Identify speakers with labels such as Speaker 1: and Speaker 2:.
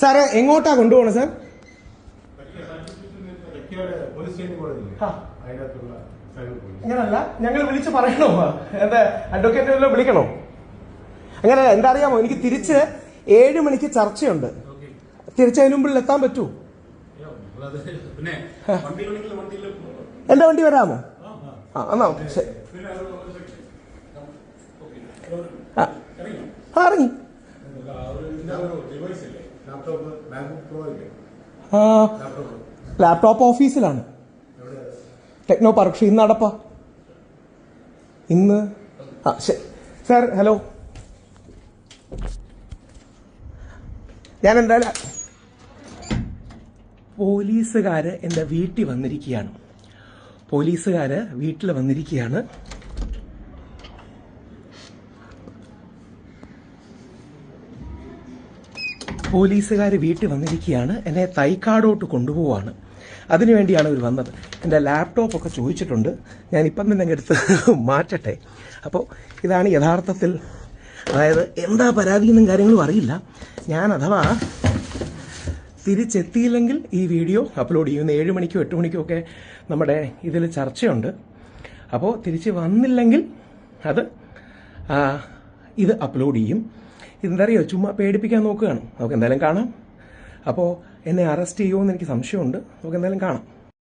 Speaker 1: Sir എങ്ങോട്ടാ കൊണ്ടുപോകണം sir? അങ്ങനല്ല ഞങ്ങൾ വിളിച്ച് പറയണോ? എന്താ അഡ്വക്കേറ്റ് വിളിക്കണോ? അങ്ങനെ എന്താ അറിയാമോ? എനിക്ക് തിരിച്ച് ഏഴ് മണിക്ക് ചർച്ചയുണ്ട്. തിരിച്ചതിന് മുമ്പിൽ എത്താൻ പറ്റൂ. എന്റെ വണ്ടി വരാമോ? ആ എന്നാ ശരി. ആ ഇറങ്ങി.
Speaker 2: ലാപ്ടോപ്പ്
Speaker 1: ഓഫീസിലാണ് ടെക്നോ പാർക്ക് ഇന്ന് അടപ്പാ ഇന്ന്? സാർ ഹലോ ഞാൻ എന്തായാലും പോലീസുകാര് എന്റെ വീട്ടിൽ വന്നിരിക്കുകയാണ്. പോലീസുകാര് വീട്ടിൽ വന്നിരിക്കുകയാണ്. പോലീസുകാർ വീട്ടിൽ വന്നിരിക്കുകയാണ്. എന്നെ തൈക്കാടോട്ട് കൊണ്ടുപോവാണ്. അതിനുവേണ്ടിയാണ് ഇവർ വന്നത്. എന്റെ ലാപ്ടോപ്പൊക്കെ ചോദിച്ചിട്ടുണ്ട്. ഞാൻ ഇപ്പം തന്നെ എടുത്ത് മാറ്റട്ടെ. അപ്പോൾ ഇതാണ് യഥാർത്ഥത്തിൽ അതായത് എന്താ പരാതിയെന്നും കാര്യങ്ങളും അറിയില്ല. ഞാൻ അഥവാ തിരിച്ചെത്തിയില്ലെങ്കിൽ ഈ വീഡിയോ അപ്ലോഡ് ചെയ്യുന്ന ഏഴ് മണിക്കോ എട്ട് മണിക്കോ ഒക്കെ നമ്മുടെ ഇതിൽ ചർച്ചയുണ്ട്. അപ്പോൾ തിരിച്ച് വന്നില്ലെങ്കിൽ അത് ഇത് അപ്ലോഡ് ചെയ്യും. ഇതെന്തറിയോ? ചുമ്മാ പേടിപ്പിക്കാൻ നോക്കുകയാണ്. നമുക്ക് എന്തായാലും കാണാം. അപ്പോൾ എന്നെ അറസ്റ്റ് ചെയ്യുമോ എന്ന് എനിക്ക് സംശയമുണ്ട്. നമുക്ക് എന്തായാലും കാണാം.